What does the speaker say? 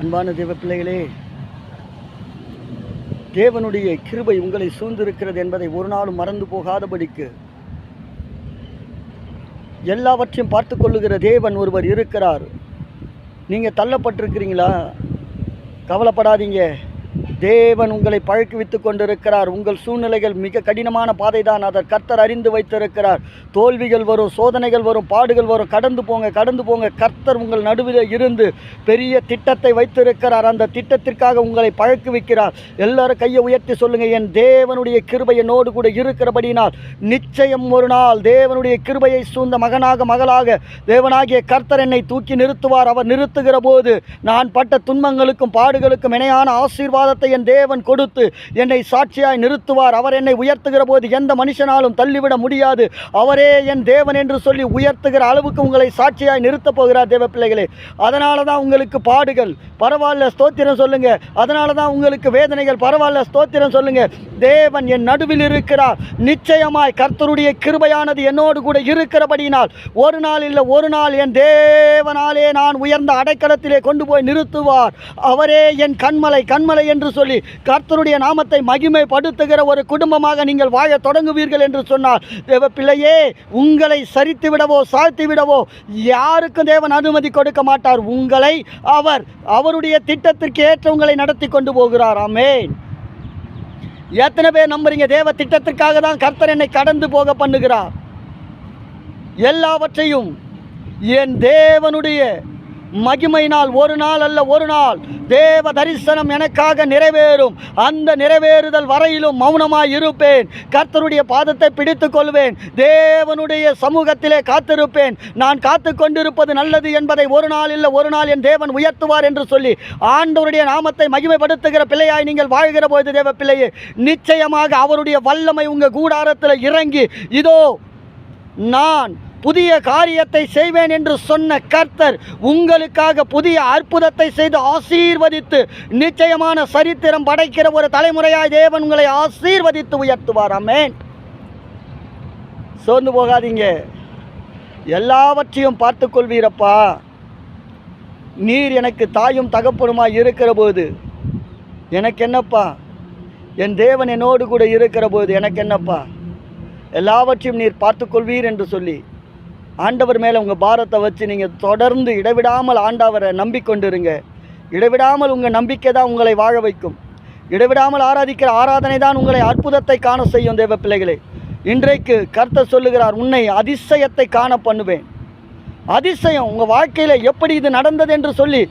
அன்பான தேவ பிள்ளைகளே தேவனுடைய கிருபை உங்களை சூழ்ந்திருக்கிறது என்பதை ஒரு நாளும் மறந்து போகாதபடிக்கு எல்லாவற்றையும் பார்த்து கொள்ளுகிற தேவன் ஒருவர் இருக்கிறார். நீங்கள் தள்ளப்பட்டிருக்கிறீங்களா? கவலைப்படாதீங்க. தேவன் உங்களை பழக்குவித்து கொண்டிருக்கிறார். உங்கள் சூழ்நிலைகள் மிக கடினமான பாதை தான் அதை கர்த்தர் அறிந்து வைத்திருக்கிறார். தோல்விகள் வரும் சோதனைகள் வரும் பாடுகள் வரும். கடந்து போங்க கடந்து போங்க. கர்த்தர் உங்கள் நடுவில் இருந்து பெரிய திட்டத்தை வைத்திருக்கிறார். அந்த திட்டத்திற்காக உங்களை பழக்குவிக்கிறார். எல்லாரும் கையை உயர்த்தி சொல்லுங்க என் தேவனுடைய கிருபை என்னோடு கூட இருக்கிறபடினால் நிச்சயம் ஒரு நாள் தேவனுடைய கிருபையை சூழ்ந்த மகனாக மகளாக தேவனாகிய கர்த்தர் என்னை தூக்கி நிறுத்துவார். அவர் நிறுத்துகிற போது நான் பட்ட துன்பங்களுக்கும் பாடுகளுக்கும் இணையான ஆசீர்வாதத்தை என் தேவன் கொடுத்து என்னை சாட்சியாய் நிறுத்துவார். அவர் என்னை உயர்த்துகிற போது எந்த மனுஷனாலும் தள்ளிவிட முடியாது. அவரே என் தேவன் என்று சொல்லி உயர்த்துகிற அளவுக்கு உங்களை சாட்சியாய் நிறுத்தப் போகிறார் தேவ பிள்ளைகளே அதனால தான் உங்களுக்கு பாடுகள். பரவாயில்ல ஸ்தோத்திரம் சொல்லுங்க. அதனால தான் உங்களுக்கு வேதனைகள். பரவாயில்ல ஸ்தோத்திரம் சொல்லுங்க. தேவன் என் நடுவில் இருக்கிறார். நிச்சயமாய் கர்த்தருடைய கிருபையானது என்னோடு கூட இருக்கிறபடியினால் ஒரு நாள் இல்லை ஒரு நாள் என் தேவனாலே நான் உயர்ந்த அடைக்கலத்திலே கொண்டு போய் நிறுத்துவார். அவரே என் கண்மலை கண்மலை என்று சொல்லி கர்த்தருடைய நாமத்தை மகிமைப்படுத்துகிற ஒரு குடும்பமாக நீங்கள் வாழ தொடங்குவீர்கள் என்று சொன்னார். தேவ பிள்ளையே உங்களை சரித்து விடவோ சாழ்த்தி விடவோ யாருக்கும் தேவன் அனுமதி கொடுக்க மாட்டார். உங்களை அவர் அவருடைய திட்டத்திற்கு ஏற்ற உங்களை நடத்தி கொண்டு போகிறார். ஆமேன். எத்தனை பேர் நம்புறீங்க? தேவ திட்டத்திற்காக தான் கர்த்தர் என்னை கடந்து போக பண்ணுகிறார். எல்லாவற்றையும் என் தேவனுடைய மகிமையினால் ஒரு நாள் அல்ல ஒரு நாள். தேவ தரிசனம் எனக்காக நிறைவேறும். அந்த நிறைவேறுதல் வரையிலும் மௌனமாய் இருப்பேன். கர்த்தருடைய பாதத்தை பிடித்து கொள்வேன். தேவனுடைய சமூகத்திலே காத்திருப்பேன். நான் காத்து கொண்டிருப்பது நல்லது என்பதை ஒரு நாள் இல்லை ஒரு நாள் என் தேவன் உயர்த்துவார் என்று சொல்லி ஆண்டவருடைய நாமத்தை மகிமைப்படுத்துகிற பிள்ளையாய் நீங்கள் வாழ்கிற போது தேவ பிள்ளையே நிச்சயமாக அவருடைய வல்லமை உங்கள் கூடாரத்தில் இறங்கி இதோ நான் புதிய காரியத்தை செய்வேன் என்று சொன்ன கர்த்தர் உங்களுக்காக புதிய அற்புதத்தை செய்து ஆசீர்வதித்து நிச்சயமான சரித்திரம் படைக்கிற ஒரு தலைமுறையாய் தேவன் உங்களை ஆசீர்வதித்து உயர்த்துவார். அமேன் சோர்ந்து போகாதீங்க. எல்லாவற்றையும் பார்த்து கொள்வீரப்பா. நீர் எனக்கு தாயும் தகப்பனுமாய் இருக்கிற போது எனக்கு என்னப்பா? என் தேவன் என்னோடு கூட இருக்கிற போது எனக்கு என்னப்பா? எல்லாவற்றையும் நீர் பார்த்துக்கொள்வீர் என்று சொல்லி ஆண்டவர் மேலே உங்கள் பாரத்தை வச்சு நீங்கள் தொடர்ந்து இடைவிடாமல் ஆண்டவரை நம்பிக்கொண்டிருங்க. இடைவிடாமல் உங்கள் நம்பிக்கை தான் உங்களை வாழ வைக்கும். இடைவிடாமல் ஆராதிக்கிற ஆராதனை தான் உங்களை அற்புதத்தை காண செய்யும் தேவ பிள்ளைகளே. இன்றைக்கு கர்த்தர் சொல்லுகிறார் உன்னை அதிசயத்தை காண பண்ணுவேன். அதிசயம் உங்கள் வாழ்க்கையில் எப்படி இது நடந்தது என்று சொல்லி